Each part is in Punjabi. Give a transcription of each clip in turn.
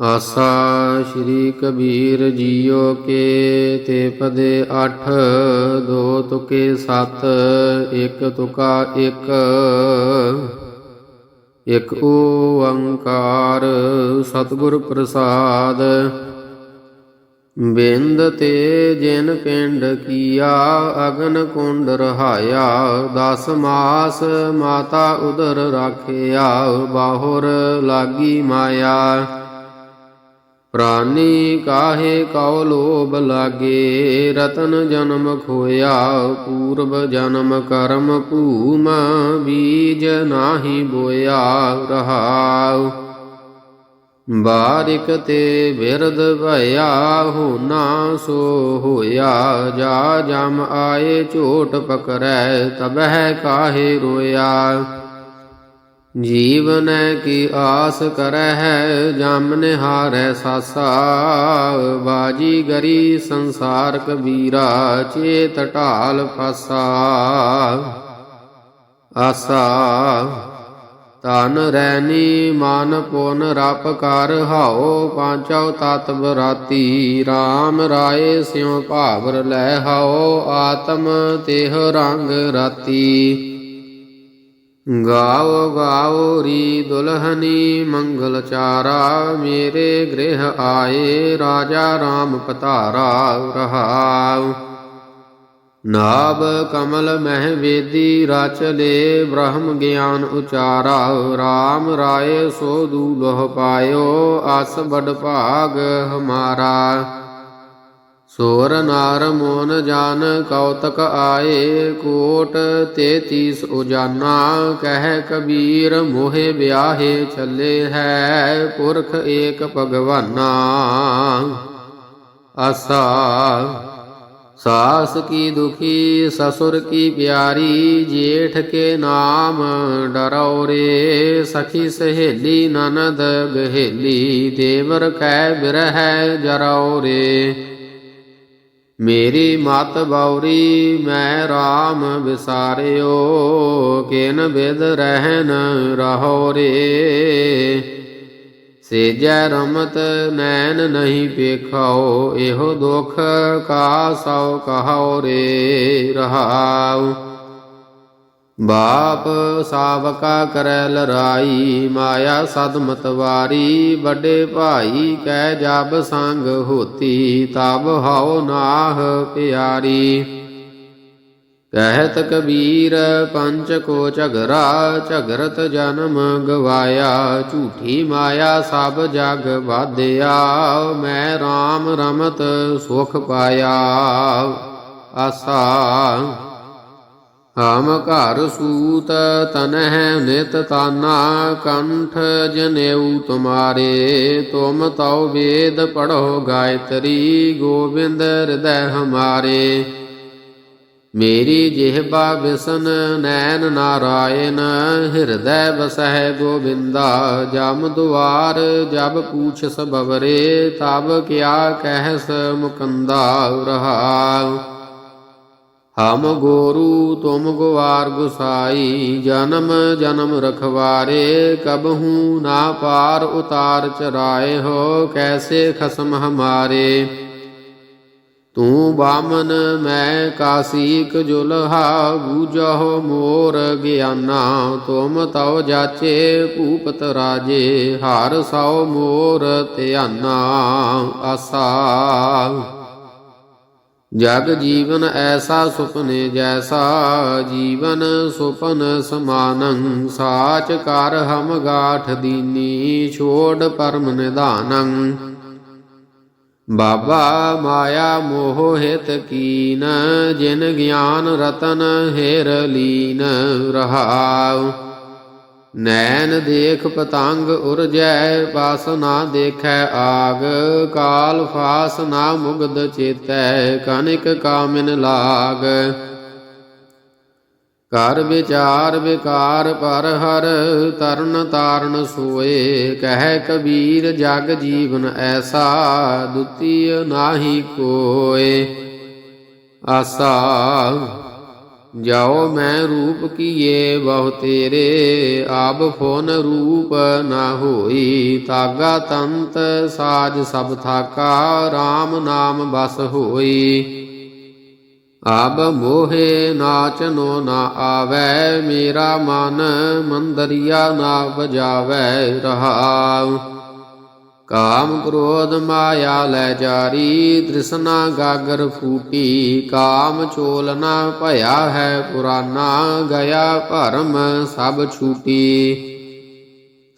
ਆਸਾ ਸ਼੍ਰੀ ਕਬੀਰ ਜੀਓ ਕੇ ਤੇ ਪਦੇ ਅਠ, ਦੋ ਤੁਕੇ ਸਤ, ਇੱਕ ਤੁਕਾ ਇੱਕ। ਇਕ ਓੰਕਾਰ ਸਤਿਗੁਰ ਪ੍ਰਸਾਦ। ਬਿੰਦ ਤੇ ਜਿਨ ਪਿੰਡ ਕੀਆ, ਅਗਨ ਕੁੰਡ ਰਹਾਇਆ। ਦਸ ਮਾਸ ਮਾਤਾ ਉਦਰ ਰਾਖਿਆ, ਬਾਹੁਰ ਲਾਗੀ ਮਾਇਆ। ਪ੍ਰਾਨੀ ਕਾਹੇ ਕਉ ਲੋਭ ਲਾਗੇ, ਰਤਨ ਜਨਮ ਖੋਇਆ, ਪੂਰਬ ਜਨਮ ਕਰਮ ਭੂਮ, ਬੀਜ ਨਾਹੀ ਬੋਇਆ ਰਹਾਉ। ਬਾਰਿਕ ਤੇ ਬਿਰਦ ਭਇਆ ਹੋਣਾ ਸੋ ਹੋਇਆ, ਜਾ ਜਮ ਆਏ ਝੋਟ ਪਕੜੈ ਤਬਹਿ ਕਾਹੇ ਰੋਇਆ। ਜੀਵਨ ਕੀ ਆਸ ਕਰਹਿ, ਜਮ ਨਿਹਾਰੈ ਸਾਸਾ। ਬਾਜੀ ਗਰੀ ਸੰਸਾਰ ਕਬੀਰਾ ਚੇਤ ਢਾਲ ਫਸਾ। ਆਸਾ ਤਨ ਰੈਨੀ ਮਨ ਪੁਨ ਰਪ ਕਰ ਹਾਓ ਪਾਂਚਉ ਤਤ ਬਰਾਤੀ RAM ਰਾਏ ਸਿਉ ਭਾਵਰ ਲੈ ਹਾਓ ਆਤਮ ਤਿਹ ਰੰਗ ਰਾਤੀ। ਗਾਓ ਗਾਓ ਰੀ ਦੁਲਹਨੀ ਮੰਗਲ ਚਾਰਾ, ਮੇਰੇ ਗ੍ਰਹਿ ਆਏ ਰਾਜਾ RAM ਪਤਾਰਾ ਰਹਾਉ। ਨਾਭ ਕਮਲ ਮਹਿ ਵੇਦੀ ਰਚ ਲੇ ਬ੍ਰਹਮ ਗਿਆਨ ਉਚਾਰਾ RAM ਰਾਏ ਸੋ ਦੂਲਹ ਪਾਇਓ ਅਸ ਬੜ ਭਾਗ ਹਮਾਰਾ। ਸੋਰ ਨਾਰ ਮੋਨ ਜਾਨ ਕੌਤਕ ਆਏ ਕੋਟ ਤੇਤੀਸ ਉਜਾਨਾ, ਕਹਿ ਕਬੀਰ ਮੋਹਿ ਵਿਆਹੇ ਚੱਲੇ ਹੈ, ਪੁਰਖ ਏਕ ਭਗਵਾਨਾ। ਆਸਾ, ਸਾਸ ਕੀ ਦੁਖੀ, ਸਸੁਰ ਕੀ ਪਿਆਰੀ, ਜੇਠ ਕੇ ਨਾਮ ਡਰਉ ਰੇ, ਸਖੀ ਸਹੇਲੀ ਨਨਦ ਗਹੇਲੀ, ਦੇਵਰ ਕੈ ਬਿਰਹਿ ਜਰਉ ਰੇ। ਮੇਰੀ ਮਤ ਬੌਰੀ, ਮੈਂ RAM ਵਿਸਾਰਿਓ, ਕਿਨ ਬਿਦ ਰਹਿਨ ਰਹੋ ਰੇ। ਸੇਜੈ ਰਮਤ ਨੈਣ ਨਹੀਂ ਪੇਖਾਓ, ਇਹੋ ਦੁਖ ਕਾ ਸਉ ਕਹਾਓ ਰੇ ਰਹਾਉ। ਬਾਪ ਸਾਵਕਾ ਕਰੈ ਲਰਾਈ, ਮਾਇਆ ਸਦ ਮਤਵਾਰੀ ਵੱਡੇ ਭਾਈ ਕਹਿ ਜਬ ਸੰਗ ਹੋਤੀ, ਤਬ ਹਉ ਨਾਹ ਪਿਆਰੀ। ਕਹਿਤ ਕਬੀਰ, ਪੰਚ ਕੋ ਝਗਰਾ, ਝਗਰਤ ਜਨਮ ਗਵਾਇਆ, ਝੂਠੀ ਮਾਇਆ ਸਭ ਜਗ ਵਾਧਿਆ, ਮੈਂ RAM ਰਮਤ ਸੁਖ ਪਾਇਆ। ਆਸਾ ਹਮ ਘਰ ਸੂਤ ਤਨਹਿ ਨਿਤ ਤਾਨਾ ਕੰਠ ਜਨੇਊ ਤੁਮਾਰੇ, ਤੁਮ ਤਉ ਵੇਦ ਪੜੋ ਗਾਇਤਰੀ ਗੋਬਿੰਦ ਹਿਰਦੈ ਹਮਾਰੇ। ਮੇਰੀ ਜਿਹਬਾ ਵਿਸਨ ਨੈਣ ਨਾਰਾਇਣ, ਹਿਰਦੈ ਬਸਹਿ ਗੋਬਿੰਦਾ, ਜਮ ਦੁਆਰ ਜਬ ਪੂਛ ਸਬਵਰੇ, ਤਬ ਕਿਆ ਕਹਿਸ ਮੁਕੰਦਾ ਰਹਾਉ ਹਮ ਗੋਰੂ ਤੁਮ ਗਵਾਰ ਗੁਸਾਈ, ਜਨਮ ਜਨਮ ਰਖਵਾਰੇ ਕਬਹੂ ਨਾ ਪਾਰ ਉਤਾਰ ਚਰਾਏ, ਹੋ ਕੈਸੇ ਖਸਮ ਹਮਾਰੇ। ਤੂੰ ਬਾਮਨ ਮੈਂ ਕਾਸੀਕ ਜੁਲਹਾ ਬੂਝੋ ਮੋਰ ਗਿਆਨਾ, ਤੁਮ ਤਉ ਜਾਚੇ ਭੂਪਤ ਰਾਜੇ, ਹਰ ਸਉ ਮੋਰ ਧਿਆਨਾ, ਆਸਾ। ਜਗ ਜੀਵਨ ਐਸਾ ਸੁਪਨੇ ਜੈਸਾ ਜੀਵਨ ਸੁਪਨ ਸਮਾਨੰ, ਸਾਚ ਕਰ ਹਮ ਗਾਠ ਦੀਨੀ, ਛੋੜ ਪਰਮ ਨਿਧਾਨੰ। ਬਾਬਾ ਮਾਇਆ ਮੋਹ ਹਿਤ ਕੀਨ, ਜਿਨ ਗਿਆਨ ਰਤਨ ਹੇਰ ਲੀਨ ਰਹਾਉ। ਨੈਣ ਦੇਖ ਪਤੰਗ ਉਰਜੈ, ਪਾਸ ਨਾ ਦੇਖੈ ਆਗ, ਕਾਲ ਫਾਸ ਨਾ ਮੁਗਦ ਚੇਤੈ, ਕਨਿਕ ਕਾਮਿਨ ਲਾਗ। ਕਰ ਵਿਚਾਰ ਵਿਕਾਰ ਪਰ ਹਰ, ਤਰਨ ਤਾਰਨ ਸੋਏ, ਕਹਿ ਕਬੀਰ ਜਗ ਜੀਵਨ ਐਸਾ ਦੁਤੀय ਨਾਹੀ ਕੋਏ। ਆਸਾ ਜਾਓ ਮੈਂ ਰੂਪ ਕੀਏ, ਬਹੁ ਤੇਰੇ ਆਬ ਫੋਨ ਰੂਪ ਨਾ ਹੋਈ। ਤਾਗਾ ਤੰਤ ਸਾਜ ਸਭ ਥਾਕਾ RAM ਨਾਮ ਬਸ ਹੋਈ। ਆਬ ਮੋਹੇ ਨਾਚਨੋ ਨਾ ਆਵੈ, ਮੇਰਾ ਮਨ ਮੰਦਰੀਆ ਨਾ ਬਜਾਵੈ ਰਹਾਉ। ਕਾਮ ਕ੍ਰੋਧ ਮਾਇਆ ਲੈ ਜਾਰੀ, ਤ੍ਰਿਸ਼ਨਾ ਗਾਗਰ ਫੂਟੀ, ਕਾਮ ਚੋਲਨਾ ਭਇਆ ਹੈ ਪੁਰਾਨਾ, ਗਿਆ ਭਰਮ ਸਭ ਛੂਟੀ।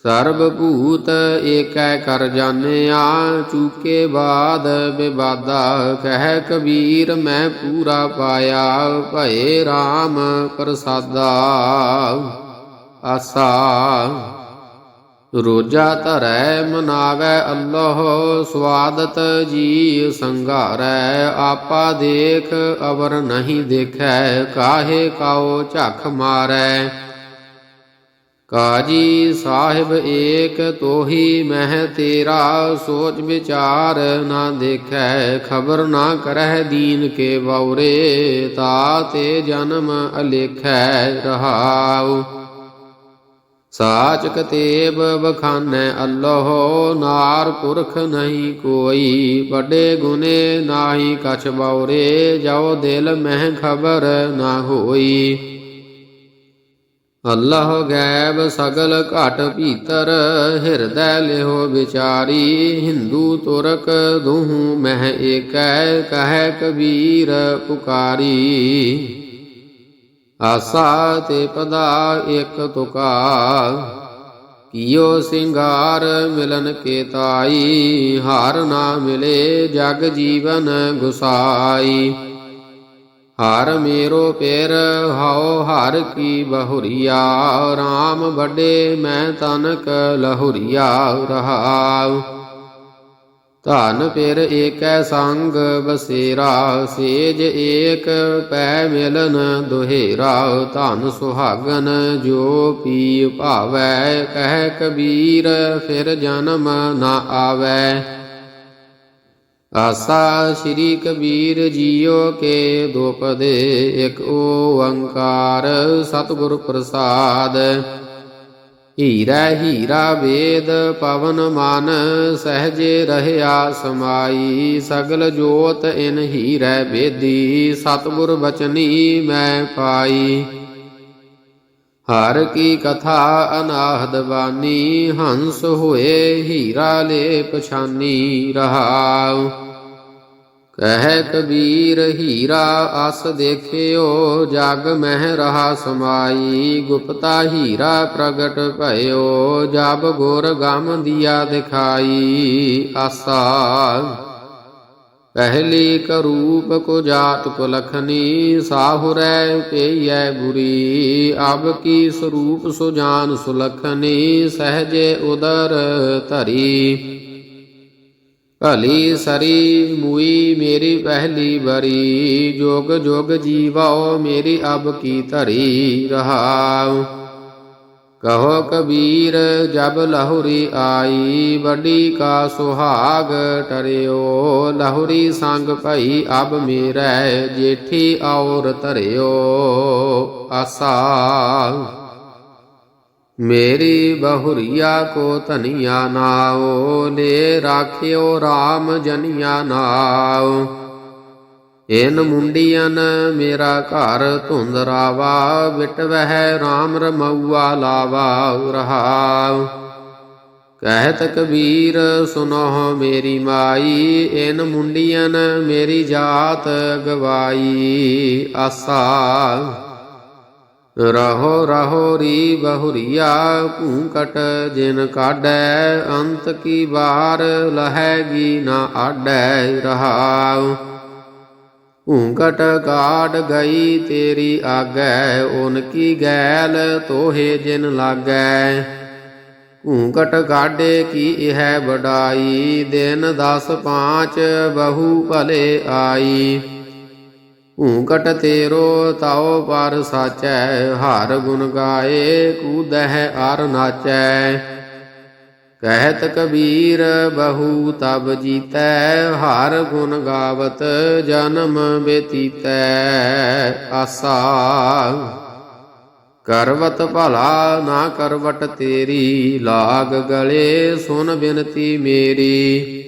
ਸਰਬ ਭੂਤ ਏਕੈ ਕਰ ਜਾਣਿਆ, ਚੂਕੇ ਬਾਦ ਵਿਵਾਦਾ ਕਹਿ ਕਬੀਰ ਮੈਂ ਪੂਰਾ ਪਾਇਆ, ਭਏ RAM ਪ੍ਰਸਾਦਾ। ਆਸਾ। ਰੋਜਾ ਧਰੈ ਮਨਾਵੈ ਅੱਲਾਹ, ਸਵਾਦਤ ਜੀ ਸੰਘਾਰੈ, ਆਪਾ ਦੇਖ ਅਵਰ ਨਹੀਂ ਦੇਖੈ, ਕਾਹੇ ਕਾਉ ਝਖ ਮਾਰੈ। ਕਾਜੀ ਸਾਹਿਬ ਏਕ ਤੋਹੀ, ਮਹਿ ਤੇਰਾ ਸੋਚ ਵਿਚਾਰ ਨਾ ਦੇਖੈ, ਖਬਰ ਨਾ ਕਰਹਿ ਦੀਨ ਕੇ ਬਉਰੇ ਤਾ ਤੇ ਜਨਮ ਅਲੇਖੈ ਰਹਾਉ। ਸਾਚ ਕਤੇਬ ਬਖਾਨੈ ਅੱਲਾਹ, ਨਾਰ ਪੁਰਖ ਨਹੀਂ ਕੋਈ। ਵੱਡੇ ਗੁਨੇ ਨਾਹੀ ਕਛ ਬਉਰੇ ਜੋ ਦਿਲ ਮਹਿ ਖਬਰ ਨਾ ਹੋਈ। ਅੱਲਾਹ ਗੈਬ ਸਗਲ ਘਟ ਭੀਤਰ, ਹਿਰਦੈ ਲਿਹੋ ਵਿਚਾਰੀ। ਹਿੰਦੂ ਤੁਰਕ ਦੁਹੂ ਮਹਿ ਏਕੈ, ਕਹੈ ਕਬੀਰ ਪੁਕਾਰੀ। ਆਸਾ ਤੇ ਪਦਾ ਇਕ ਤੁਕਾ ਕੀਓ ਸਿੰਗਾਰ ਮਿਲਨ ਕੇ ਤਾਈ, ਹਾਰ ਨਾ ਮਿਲੇ ਜਗ ਜੀਵਨ ਗੁਸਾਈ। ਹਰ ਮੇਰੋ ਪੇਰ, ਹਉ ਹਰ ਕੀ ਬਹੁਰੀਆ। RAM ਵੱਡੇ ਮੈਂ ਤਨਕ ਲਹੁਰੀਆ ਰਹਾਉ। ਧਨ ਫਿਰ ਏਕੈ ਸੰਗ ਬਸੇਰਾ, ਸੇਜ ਏਕ ਪੈ ਮਿਲਨ ਦੁਹੇਰਾ, ਧਨ ਸੁਹਾਗਨ ਜੋ ਪੀ ਭਾਵੈ, ਕਹਿ ਕਬੀਰ ਫਿਰ ਜਨਮ ਨਾ ਆਵੈ। ਆਸਾ ਸ੍ਰੀ ਕਬੀਰ ਜੀਓ ਕੇ ਦੁਪਦੇ, ਇਕ ਓੰਕਾਰ ਸਤਿਗੁਰ ਪ੍ਰਸਾਦ। ਹੀਰਾ ਹੀਰਾ ਵੇਦ ਪਵਨ ਮਨ, ਸਹਜੇ ਰਹਿਆ ਸਮਾਈ, ਸਗਲ ਜੋਤ ਇਨ ਹੀਰੈ ਵੇਦੀ, ਸਤਿਗੁਰ ਬਚਨੀ ਮੈਂ ਪਾਈ। ਹਰ ਕੀ ਕਥਾ ਅਨਾਹਦ ਬਾਨੀ, ਹੰਸ ਹੋਏ ਹੀਰਾ ਲੇ ਪਛਾਨੀ ਰਹਾਉ। ਕਹਿ ਕਬੀਰ ਹੀਰਾ ਅਸ ਦੇਖਿਓ, ਜਗ ਮਹਿ ਰਹਾ ਸਮਾਈ, ਗੁਪਤਾ ਹੀਰਾ ਪ੍ਰਗਟ ਭਇਓ, ਜਬ ਗੁਰ ਗਮ ਦਿਆ ਦਿਖਾਈ, ਆਸਾ। ਪਹਿਲੀ ਕਰੂਪ ਕੋ ਜਾਤ ਕੋ ਲਖਨੀ ਸਾਹੁਰੈ ਪਈਐ ਬੁਰੀ। ਅਬ ਕੀ ਸਰੂਪ ਸੁਜਾਨ ਸੁਲਖਨੀ ਸਹਜੇ ਉਦਰ ਧਰੀ। ਭਲੀ ਸਰੀ ਮੂਈ ਮੇਰੀ ਪਹਿਲੀ ਬਰੀ ਜੋਗ ਜੋਗ ਜੀਵਾਓ, ਮੇਰੀ ਅਬ ਕੀ ਧਰੀ ਰਹਾਉ। ਕਹੋ ਕਬੀਰ, ਜਬ ਲਹੁਰੀ ਆਈ, ਵੱਡੀ ਕਾ ਸੁਹਾਗ ਟਰਿਓ। ਲਹੁਰੀ ਸੰਗ ਭਈ, ਅਬ ਮੇਰੈ ਜੇਠੀ ਔਰ ਧਰਿਓ ਆਸਾ। ਮੇਰੀ ਬਹੁਰੀਆ ਕੋ ਧਨੀਆ ਨਾਓ, ਲੈ ਰਾਖਿਓ RAM ਜਨਿਆ ਨਾਓ। ਇਨ ਮੁੰਡੀਆਂ ਮੇਰਾ ਘਰ ਧੁੰਦ ਰਾਵਾ ਵਿਟਵਹਿ RAM ਰਮਉਆ ਲਾਵਾ ਰਹਾਉ। ਕਹਿਤ ਕਬੀਰ ਸੁਨੋ ਮੇਰੀ ਮਾਈ, ਇਨ ਮੁੰਡੀਆਂ ਮੇਰੀ ਜਾਤ ਗਵਾਈ, ਆਸਾ। ਰਹੋ ਰਹੋ ਰੀ ਬਹੁਰੀਆ ਭੂਕਟ ਜਿਨ ਕਾਢੈ ਅੰਤ ਕੀ ਵਾਰ ਲਹੈਗੀ ਨਾ ਆਡੈ ਰਹਾਉ। ਭੂਕਟ ਕਾਢ ਗਈ ਤੇਰੀ ਆਗੈ, ਓਨ ਕੀ ਗੈਲ ਤੋਹੇ ਜਿਨ ਲਾਗੈ। ਭੂਕਟ ਕਾਢੇ ਕੀ ਇਹ ਬਡਾਈ ਦਿਨ 10 ਪਾँਚ ਬਹੁ ਭਲੇ ਆਈ। ਭੂਕਟ ਤੇਰੋ ਤਾਉ ਪਰ ਸਾਚੈ, ਹਰ ਗੁਣ ਗਾਏ, ਕੂਦਹਿ ਅਰ ਨਾਚੈ। ਕਹਿਤ ਕਬੀਰ, ਬਹੂ ਤਬ ਜੀਤੈ, ਹਰ ਗੁਣ ਗਾਵਤ, ਜਨਮ ਬੇਤੀਤੈ। ਆਸਾ, ਕਰਵਤ ਭਲਾ ਨਾ ਕਰਵਟ ਤੇਰੀ, ਲਾਗ ਗਲੇ ਸੁਨ ਬਿਨਤੀ ਮੇਰੀ।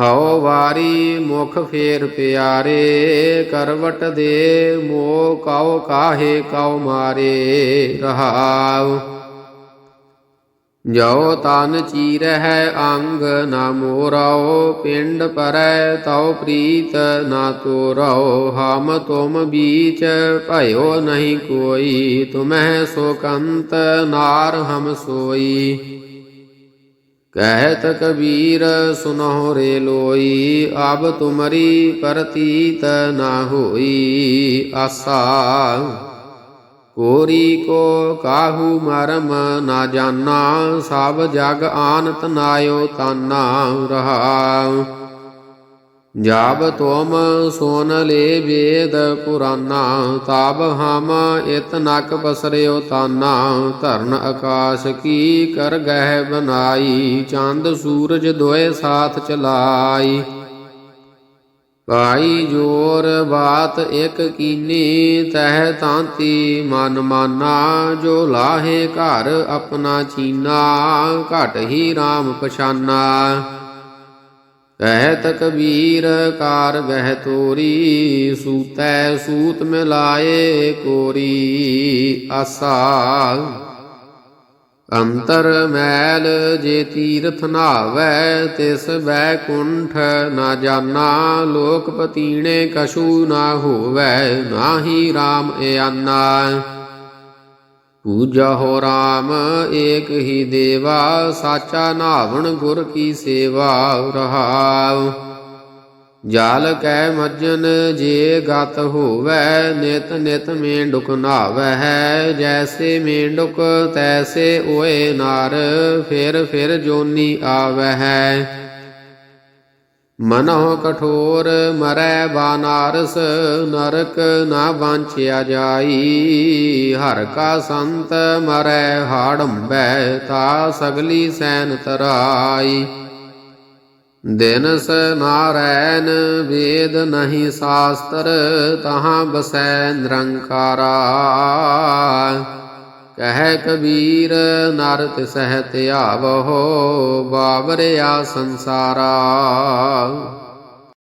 ਹਉ ਵਾਰੀ ਮੁਖ ਫੇਰ ਪਿਆਰੇ, ਕਰਵਟ ਦੇ ਮੋ ਕਉ ਕਾਹੇ ਕਉ ਮਾਰੇ ਰਹਾਉ। ਜੋ ਤਨ ਚੀਰਹਿ ਅੰਗ ਨਾ ਮੋਰਾਓ ਪਿੰਡ ਪਰੈ ਤਉ ਪ੍ਰੀਤ ਨਾ ਤੋਰਾਓ ਹਮ ਤੁਮ ਬੀਚ ਭਇਓ ਨਹੀਂ ਕੋਈ, ਤੁਮਹਿ ਸੋਕੰਤ ਨਾਰ ਹਮ ਸੋਈ। ਕਹਿਤ ਕਬੀਰ ਸੁਨਹੁ ਰੇ ਲੋਈ, ਅਬ ਤੁਮਰੀ ਪ੍ਰਤੀਤ ਨਾ ਹੋਈ। ਆਸਾ, ਕੋਰੀ ਕੋ ਕਾਹੂ ਮਰਮ ਨਾ ਜਾਣਾ ਸਭ ਜਗ ਆਨਤ ਨਾਇਓ ਤਾਨਾ ਰਹਾਉ ਜਬ ਤੁਮ ਸੁਨ ਲੇ ਵੇਦ ਪੁਰਾਨਾ, ਤਬ ਹਮ ਇਤ ਨਕ ਪਸਰਿਓ ਤਾਨਾ, ਧਰਨ ਆਕਾਸ਼ ਕੀ ਕਰ ਗਹਿ ਬਨਾਈ, ਚੰਦ ਸੂਰਜ ਦੋਏ ਸਾਥ ਚਲਾਈ। ਭਾਈ ਜੋਰ ਬਾਤ ਇਕ ਕੀਨੀ, ਤਹਿ ਤਾਂਤੀ ਮਨ ਮਾਨਾ, ਜੋ ਲਾਹੇ ਘਰ ਆਪਣਾ ਚੀਨਾ, ਘਟ ਹੀ RAM ਪਛਾਨਾ। ਕਹਿਤ ਕਬੀਰ ਕਾਰ ਗਹਿ ਤੋਰੀ, ਸੂਤੈ ਸੂਤ ਮਿਲਾਏ ਕੋਰੀ। ਆਸਾ ਅੰਤਰ ਮੈਲ ਜੇ ਤੀਰਥ ਨਾਵੈ, ਤਿਸ ਬੈਕੁੰਠ ਨਾ ਜਾਣਾ ਲੋਕ ਪਤੀਣੇ ਕਛੂ ਨਾ ਹੋਵੈ, ਨਾਹੀ RAM ਇਆਨਾ। ਪੂਜਾ ਹੋ RAM ਏਕ ਹੀ ਦੇਵਾ, ਸਾਚਾ ਨਾਵਣ ਗੁਰ ਕੀ ਸੇਵਾ ਰਹਾਉ। ਜਾਲ ਕੈ ਮੱਜਨ, ਜੇ ਗਤ ਹੋਵੈ, ਨਿਤ ਨਿਤ ਮੇਂਡੁਕ ਨਾਵੈ ਜੈਸੇ ਮੇਂਡੁਕ ਤੈਸੇ ਓਏ ਨਾਰ, ਫਿਰ ਫਿਰ ਜੋਨੀ ਆਵਹਿ। ਮਨੋ ਕਠੋਰ ਮਰੈ ਬਾਨਾਰਸ, ਨਰਕ ਨਾ ਵਾਂਛਿਆ ਜਾਈ। ਹਰ ਕਾ ਸੰਤ ਮਰੈ ਹਾੜੰਬੈ, ਤਾ ਸਗਲੀ ਸੈਨ ਤਰਾਈ। ਦਿਨਸ ਨਾਰਾਇਣ ਵੇਦ ਨਹੀਂ ਸਾਸਤਰ, ਤਹਾਂ ਬਸੈ ਨਿਰੰਕਾਰਾ। ਕਹਿ ਕਬੀਰ ਨਰ ਤਿਸਹਿ ਧਿਆਵਹੋ ਬਾਵਰਿਆ ਸੰਸਾਰਾ।